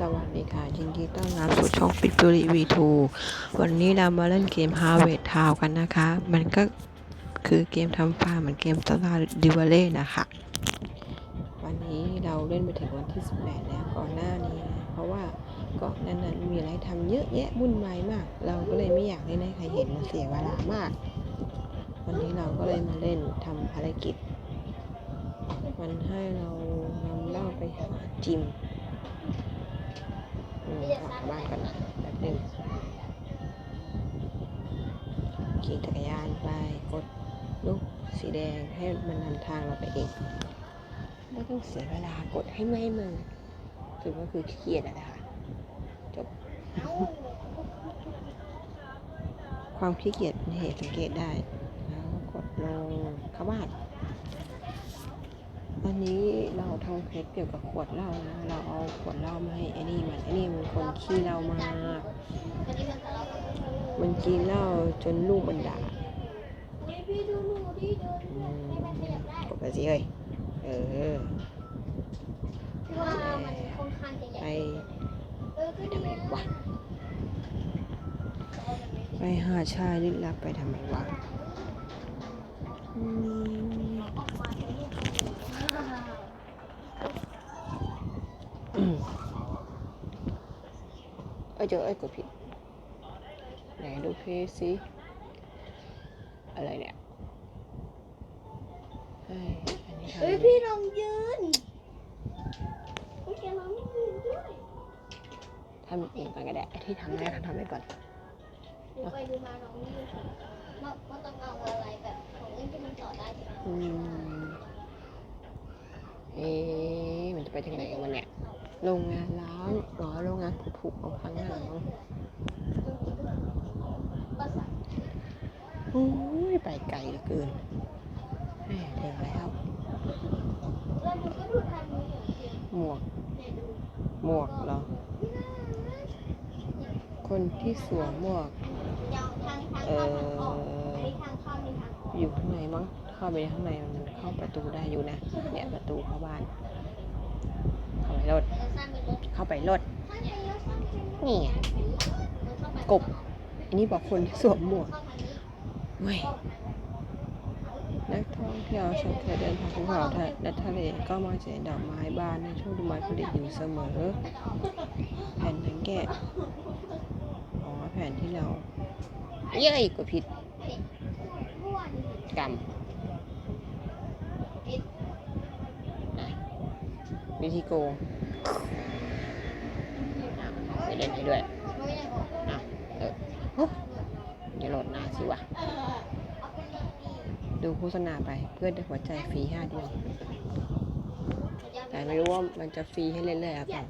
สวัสดีค่ะ ยินดีต้อนรับสู่ช่องปิดบุรีวีทูวันนี้เรามาเล่นเกม Harvest Town กันนะคะ มันก็คือเกมทำฟาร์มเหมือนเกมตลาดดิวเล่นะคะ วันนี้เราเล่นไปถึงวันที่ 18 แล้วก่อนหน้านี้นะเพราะว่าก่อนหนั้นนั้นมีอะไรทำเยอะแยะวุ่นวายมาก เราก็เลยไม่อยากเล่นให้ใครเห็นมันเสียเวลามาก วันนี้เราก็เลยมาเล่นทำภารกิจ มันให้เรานำเล่าไปหาจิม อืมออกบ้านกันนะแบบหนึ่งขี่จักรยานไปกดลูกสีแดงให้มันนำทางเราไปเองไม่ต้องเสียเวลากดให้ไม่มึงถือว่าคือขี้เกียจอะนะคะจบความขี้เกียจเป็นเหตุสังเกตได้ แล้วกดลงเข้าบ้าน อันนี้เราทำเพจเกี่ยวกับขวดเหล้านะ เราเอาขวดเหล้ามาให้ไอ้นี่มันไอ้นี่มันคนขี้เหล้ามาก มันกินเหล้าจนลูกมันด่าพี่ดูหนูดิดูอืมให้มันขยับได้กดไปสิเฮ้ยเออพี่ว่ามันค่อนข้างจะใหไปญ่เออก็ไปทำไมนะวะไปหาชายลึกลับไปทำไมวะอืม ออกมาเป็นลูก อืม เอ้ยเจอเอ้ยกดผิด ไหนดูเพจสิอะไรเนี่ยเฮ้ยอันนี้ทำเฮ้ยพี่ลองยืนโอเคลองยืนด้วยทำเองก่อนก็ได้ไอ้ที่ทำได้ก็ทำไปก่อนดูไปดูมาลองยืนว่าว่าต้องเอาอะไรแบบของเล่นที่มันต่อได้ใช่ไหมอืมเอ๊ะมันจะไปทางไหนกันวะเนี่ย โรงงานล้างอ๋อโรงงานผุๆของพังงามั้งประสาทโอ้ยไปไกลเหลือเกินแหม่ถึงแล้ว หมวก หมวกเหรอ คนที่สวมหมวก เอ่ออกอยู่ข้างในมั้ง เข้าไปข้างในมันเข้าประตูได้อยู่นะ เนี่ยประตูเข้าบ้าน เข้าไปรถ แล้วสร้างเป็น รถเข้าไปรถสร้างเป็นรถสร้างเป็นรถนี่ไงมันเข้าไปกบ อันนี้บอกคนที่สวมหมวกเว้ยนักท่องเที่ยวชมแค่เดินทางภูเขาและทะเลก็มาเจอดอกไม้บานในช่วงฤดูใบผลิอยู่เสมอ แผ่นทั้งแกะอ๋อแผ่นที่เราเย้ยกดผิดกรรมวิธีโกง เล่นให้ด้วยอะเออโอ้อย่าโหลดนานสิวะ ดูโฆษณาไปเพื่อได้หัวใจฟรีห้าเดือนแต่ไม่รู้ว่ามันจะฟรีให้เรื่อยๆหรือเปล่า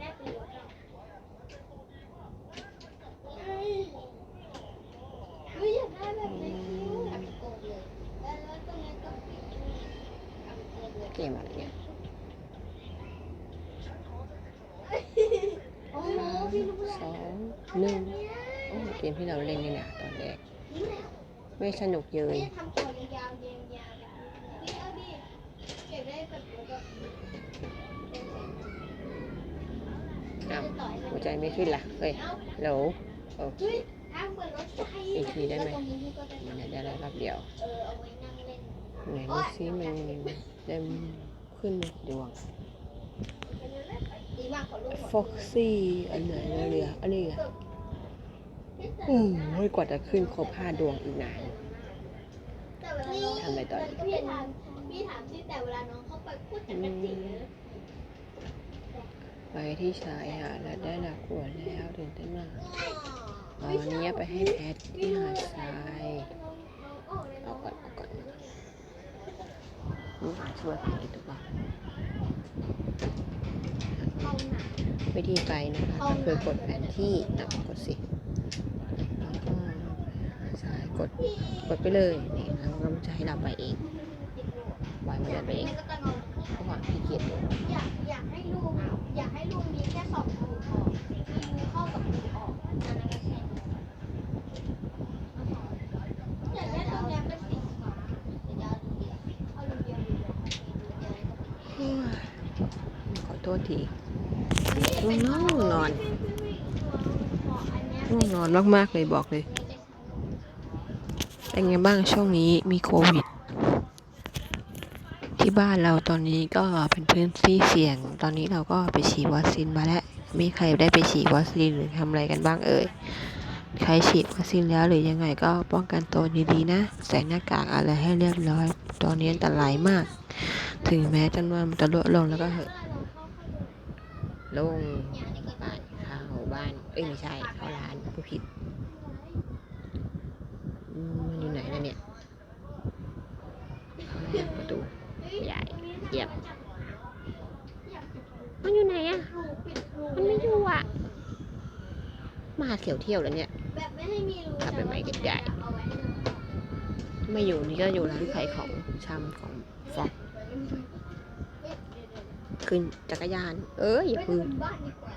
เฮ้ยอยากได้แบบในคิวทำเป็นโกงเลยแล้วแล้วตรงนี้ก็ปิดทำเป็นโกงเลยเกมอะไรเนี่ย โอ้โหพี่รู้แล้ว สอง หนึ่งโอ้เกมที่เราเล่นนี่นะตอนแรกไม่สนุกเลยยเอาดิเก็บได้แบบแล้วก็อ้าวหัวใจไม่ขึ้นล่ะเฮ้ยโหลโอเคเฮ้ยอีกทีได้ไหมมันจะได้รอบเดียวไว้นั่งเล่นไหนดูซิมันเต็มขึ้นดวงดีมากขอลูก ฟ็อกซี่อันไหนเรืออันนี้ไงโอ้ยกว่าจะขึ้นครบห้าดวงอีกนานทำอะไรต่อพี่ถามพี่ถามที่แต่เวลาน้องเข้าไปพูดแต่กระจิ๋งเลยไปที่ชายหาดและได้หลักขวดแล้วถึงเต้นมากอ๋ออันนี้ไปให้แพทที่หาดทรายเอาก่อนเอาก่อนนี่หาช่วยผิดหรือเปล่าเข้าหนักวิ ธีไปนะคะก็คือกดแผนที่นะกดสิแล้วก็ซ้ายกดกดไปเลยนี่แล้วก็มันจะให้เราไปเองปล่อยมันเดินไปเองแล้วก็ต้องเอาเพราะว่าขี้เกียจอยู่อยากอยากให้ลูกอยากให้ลูกมีแค่สองรูพอมีรูเข้ากับรูออกอันนั้นก็แค่อยากได้ตรงนี้เป็นสีฟ้าเดี๋ยวเอารูเดียวเอารูเดียวรูเดียวรูเดียวแล้วก็ขอโทษทีนี่ ง่วงนอนง่วงนอนง่วงนอนมากๆเลยบอกเลย เป็นไงบ้างช่วงนี้มีโควิด ที่บ้านเราตอนนี้ก็เป็นพื้นที่เสี่ยง ตอนนี้เราก็ไปฉีดวัคซีนมาแล้ว มีใครได้ไปฉีดวัคซีนหรือทำอะไรกันบ้างเอ่ย ใครฉีดวัคซีนแล้วหรือยังไงก็ป้องกันตัวดีๆนะ ใส่หน้ากากอะไรให้เรียบร้อย ตอนนี้อันตรายมาก ถึงแม้จำนวนมันจะลดลงแล้วก็เหอะ ลงบ้านเข้าบ้าน เอ้ยไม่ใช่ เข้าร้านผู้ผิดมันอยู่ไหนนะเนี่ยประตูใหญ่เยียมมันอยู่ไหนอะ มันไม่อยู่อะ มาเที่ยวเที่ยวแล้วเนี่ยแบบไม่ใหมีรูทำเป็นไม้ใหญ่ไว้นะไม่อยู่นี่ก็อยู่ร้านขายของชำของฟอก ขึ้นจักรยาน เอ้ยอย่าไม่พึ่งทำบ้านดีกว่า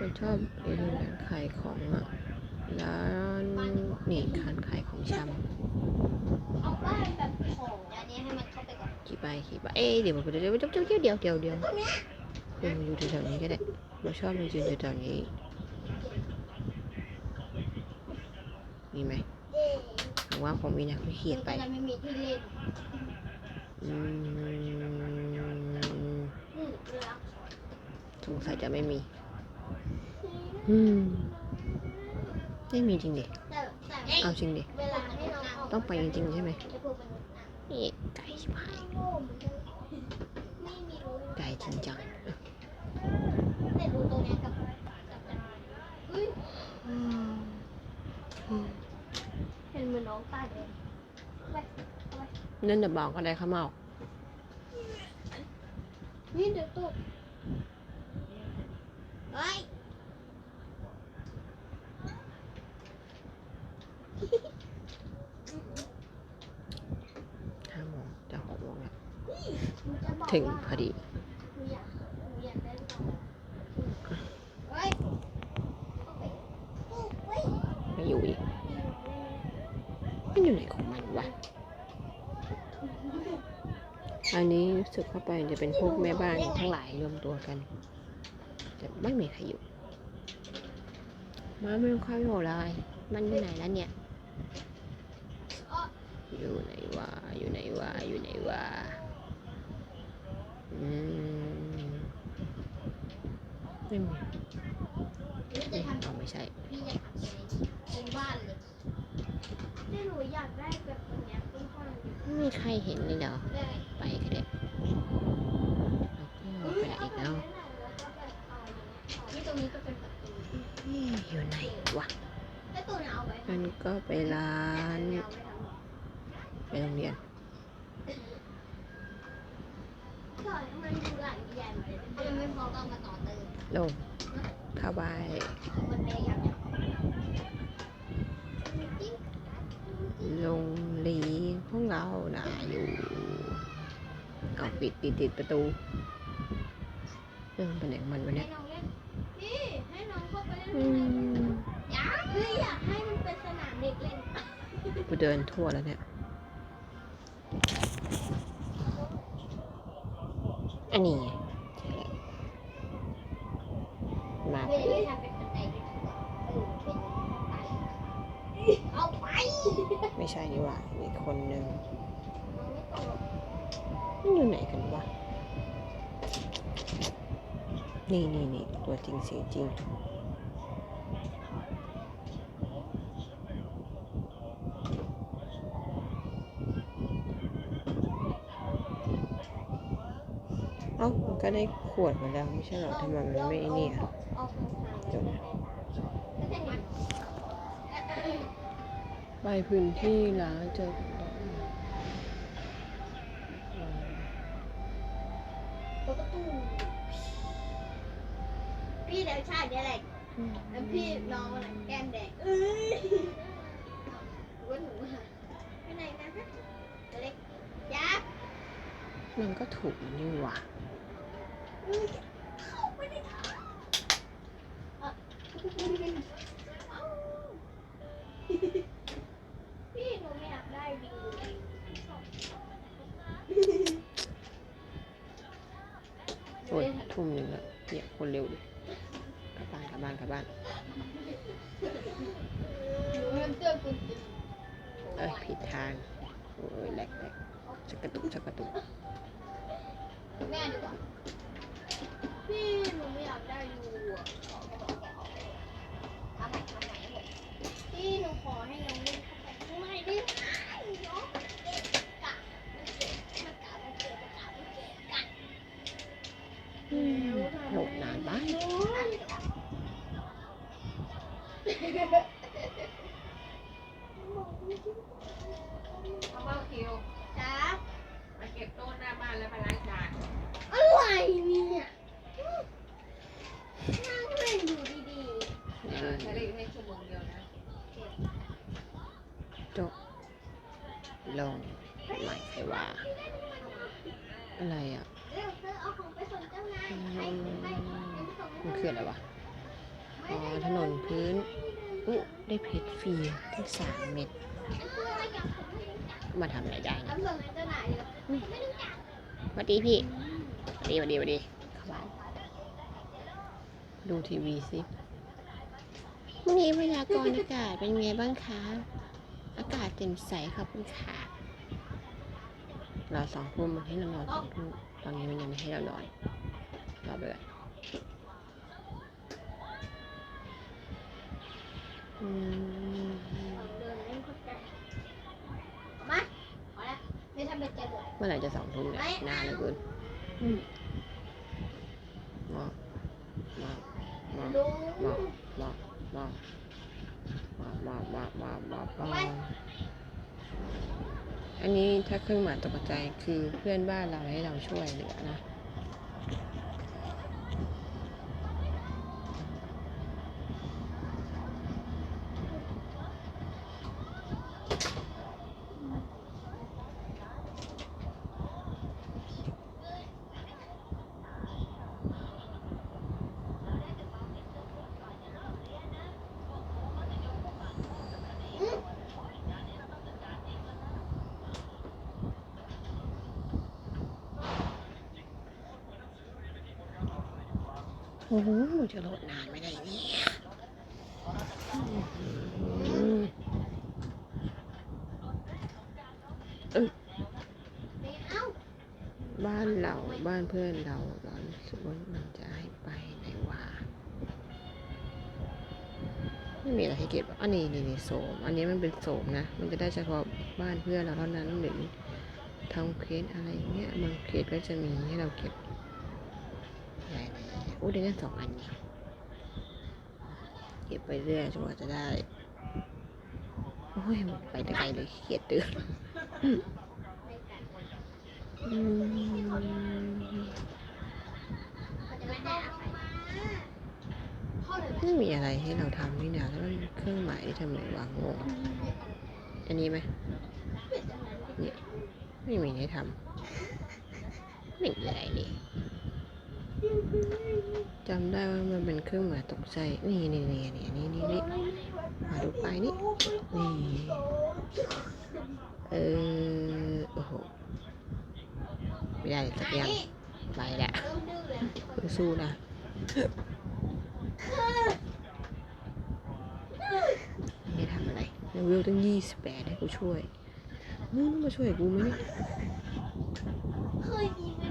มันชอบไปดูร้านขายของอะร้านนี่ร้านขายของชเอาบ้านแบบของอันนี้ให้มันเข้าไปก่อนำขี่ไปขี่ไปเอ้ยเดี๋ยวมันเดี๋ยวเดี๋ยวเดี๋ยวเดี๋ยวเดี๋ยวเดี๋ยวเดี๋ยวคุณอยู่แถวๆนี้ก็ได้เราชอบมันยืนแถวๆนี้มีไหมหวังว่าคงมีนะเขาเขียนไปมันจะไม่มีที่เล่นอืมอืมเวลา สงสัยจะไม่มี อืม ไม่มีจริงดิแต่แต่เอาจริงดิเวลาให้น้องเอาต้องไปจริงๆใช่ไหมไอ้พวกมันษย์น่ะนี่ไก่ชิบหายโง่เหมือนกันไม่มีรูไก่จริงจังแต่รูตรงเนี้ยกับกับกันเฮ้ยเห็นเหมือนน้องตายเลยเอาไปเอาไปนั่นจะบอกอะไรเขาเมา นี่เดี๋ยวตกเฮ้ยห้าโมงจะหกโมงแล้วหนูจะบอกถึงว่าพอดีหนูอยากหนูอยากได้ต่อเฮ้ยเอาไปเฮ้ยไม่อยู่อีกมันอยู่ไหนของมันวะ อันนี้รู้สึกเข้าไปจะเป็นพวกแม่บ้านทั้งหลายรวมตัวกันแต่ไม่มีใครอยู่มาไม่ค่อยอยู่เลยมันอยู่ไหนแล้วเนี่ย อยู่ไหนวะอยู่ไหนวะอยู่ไหนวะอืมไม่มีนี่จะนี่ทำเอไม่ใช่พี่บ้านเลยที่หนูอยากได้แบบ ไม่มีใครเห็นเลยเหรอได้ไปก็ได้แล้วก็ไปไหนอีกแล้วที่ตรงนี้ก็เป็นประตูเอ๊ะอยู่ไหนวะแล้วตัวเนี้ยเอาไว้มันก็ไปร้านเอาไว้ทำไปโรงเรียนก่อนมันดูหลังใหญ่มาเลยถ้า โรงเรียนของเราน่ะอยู่เอาปิดติดติดประตูเรื่องไปไหนของมันวะให้เนี่ยน้องเล่นพี่ให้น้องเข้าไปเล่นอืข้างในมอยากคืออยากให้มันเป็นสนามเด็กเล่นกูเดินทั่วแล้วเนี่ย อันนี้ไงใช่แล้วมาไม่ได้ทำเป็นบันไดด้วยเออเป็นไปเอาไป ไม่ใช่ดีกว่ามีคนหนึ่งมันไม่ตรงหรอกมันอยู่ไหนกันวะ นี่นี่นี่ตัวจริงเสียจริง เอ้ามันก็ได้ขวดมาแล้ว ไม่ใช่เหรอทำไมมันไม่ไอ้นี่อะเอาของทาง เดี๋ยวนะ ก็จะเห็น ไปพื้นที่ร้านเจอประตูพี่เดี๋ยวฉากนี้แหละแล้วพี่น้องอะไรแก้มแดงเอ้ยว่าหนูหายไปไหนนะฮะตัวเล็กยักษ์มันก็ถูกอยู่นี่หว่าเข้าไปในถังเอ่อเอ้ จบลงหมายใครว่า อะไรอะมันคืออะไรวะ อ๋อ ถนนพื้น อุ๊ได้เพชรฟรีทั้งสามเม็ด มาทำอะไรได้ไะวัสดีพี่วัสดีวัสดีวัสดี ดูทีวีสิ วันนี้พยากรณ์อากาศเป็นไงบ้างคะ อากาศแจ่มใสขอบคุณค่ะเราสองทุ่มมันให้เรานอนสองทุ่มตอนนี้มันยังไม่ให้เรานอนรอไปก่อนอืมเดินเล่นคนแก่มาพอแล้วไม่ทำเป็นเจ็บเลยเมื่อไหร่จะสองทุ่มเนี่ยนานเหลือเกินอืมมองมองมองดูมองมอง มามามามามามองมองอันนี้ถ้าเครื่องหมายตกใจคือเพื่อนบ้านเราให้เราช่วยเหลือนะ โอ้โหจะโหลดนานไม่ได้เนี่ยบ้านเราบ้านเพื่อนเรารารู้สึกว่ามันจะให้ไปไหนวะไม่มีอะไรให้เก็บอันนี้นี่นี่โสม อันนี้มันเป็นโสมนะ มันจะได้เฉพาะบ้านเพื่อนเราเท่านั้นหรือทำเคสอะไรเงี้ยบางเคสก็จะมีให้เราเก็บ โอ้ได้กันสองอันนี่เก็บไปเรื่อยจนกว่าจะได้ โอ้ยไปได้ไกลเลยเครียดตือนไม่กัดอืมเขาจะไม่ได้อะไรเข้าเลยไม่มีอะไรให้เราทำนี่นะแล้วเครื่องหมายที่ทำไมวางงงอันนี้ไหมไม่มีให้ทำไม่มีอะไรเลย จำได้ว่ามันเป็นเครื่องหมายตกใจ นี่นี่นี่นี่นี่นี่นี่มาดูไปนี่ นี่ เออ โอ้โหไม่ได้สักอย่างไปละเริ่มดื้อแล้วสู้นะไม่ทำอะไรเลเวลตั้งยี่สิบแปดให้กูช่วยมึงต้องมาช่วยกูไหมเนี่ย เคยมีไหม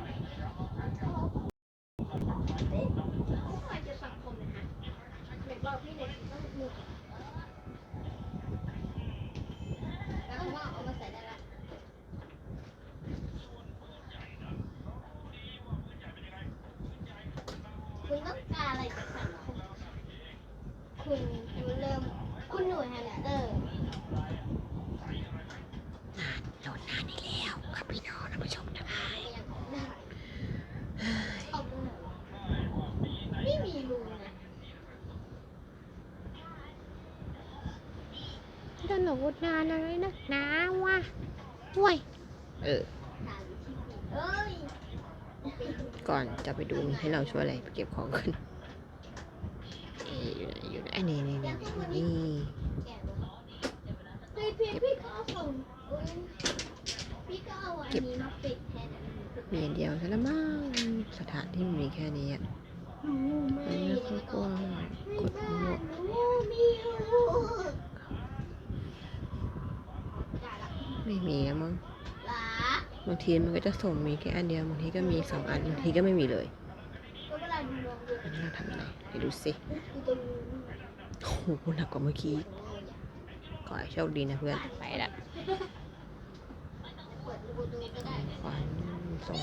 เขาเคยเจอสังคมนะฮะเด็กบอกพี่เด็กต้องมือแล้วเขาว่าเอามาใส่ได้ละ คุณต้องการอะไรจากสังคมคุณคุณเริ่ม คุณหน่วยแฮมสเออ ก่อนจะไปดูให้เราช่วยอะไรไเก็บของขึ้นอยู่ไหนนี่นี่นี่นี่เก็บมีอย่างเดียวใช่แล้วมั้งสถานที่มีแค่นี้อะมันไม่ค่อยกว้างางทีมันก็จะส่งมีแค่อันเดียวบางทีก็มีสองอันบางทีก็ไม่มีเลยวันนี้เราทำอะไรเดี๋ยวดูสิโอ้โหหนักกว่าเมื่อกี้ขอให้โชคดีนะเพื่อนไปละเปิดดูดูก็ได้ขวัญส่ง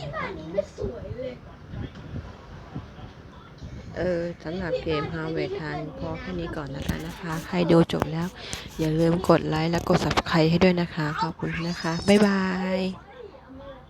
เออสำหรับเกม h a r v e s t ทานพอแค่นี้ก่อนแล้วกันนะคะ ใครดูจบแล้ว อย่าลืมกดไลค์และกด subscribe ให้ด้วยนะคะ ขอบคุณนะคะ บ๊ายบาย